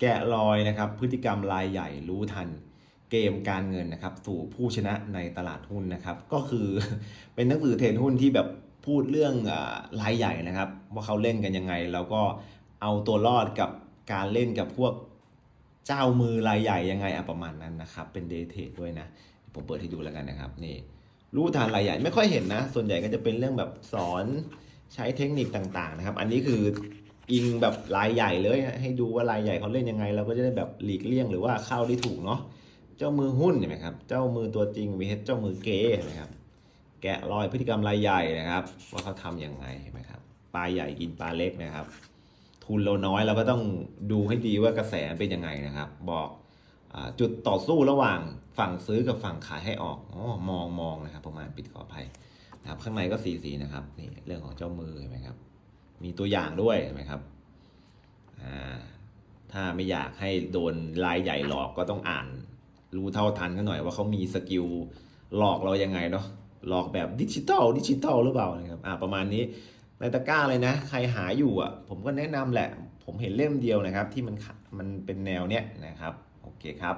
แกะรอยนะครับ พฤติกรรมรายใหญ่รู้ทันเกมการเงินนะครับ สู่ผู้ชนะในตลาดหุ้นนะครับ ก็คือเป็นหนังสือเทรดหุ้นที่แบบพูดเรื่องอรายใหญ่นะครับ ว่าเขาเล่นกันยังไง แล้วก็เอาตัวรอดกับการเล่นกับพวกเจ้ามือรายใหญ่ยังไงอะประมาณนั้นนะครับ เป็นเดย์เทรดด้วยนะ ผมเปิดให้ดูแล้วกันนะครับนี่รู้ทันรายใหญ่ไม่ค่อยเห็นนะ ส่วนใหญ่ก็จะเป็นเรื่องแบบสอนใช้เทคนิคต่างๆนะครับ อันนี้คือ อิงแบบรายใหญ่เลย ให้ดูว่ารายใหญ่เขาเล่นยังไง เราก็จะได้แบบหลีกเลี่ยงหรือว่าเข้าได้ถูกเนาะเจ้ามือหุ้นเห็นไหมครับ เจ้ามือตัวจริงมีเจ้ามือเก๊เห็นไหมครับ แกะรอยพฤติกรรมรายใหญ่นะครับ ว่าเขาทำยังไงเห็นไหมครับปลาใหญ่กินปลาเล็กนะครับ ทุนเราน้อยเราก็ต้องดูให้ดีว่ากระแสเป็นยังไงนะครับ บอกอจุดต่อสู้ระหว่างฝั่งซื้อกับฝั่งขายให้ออกอ๋อมองมองนะครับ ประมาณปิดขออภัยนะครับ ข้างในก็สีสีนะครับนี่เรื่องของเจ้ามือเห็นไหมครับ มีตัวอย่างด้วยเห็นไหมครับถ้าไม่อยากให้โดนรายใหญ่หลอกก็ต้องอ่าน รู้เท่าทันกันหน่อยว่าเขามีสกิลหลอกเรายังไงเนาะหลอกแบบดิจิตอลดิจิตอลหรือเปล่านะครับอ่าประมาณนี้ในตะกร้าเลยนะ ใครหาอยู่อะผมก็แนะนำแหละ ผมเห็นเล่มเดียวนะครับ ที่มันมันเป็นแนวเนี้ยนะครับ โอเคครับ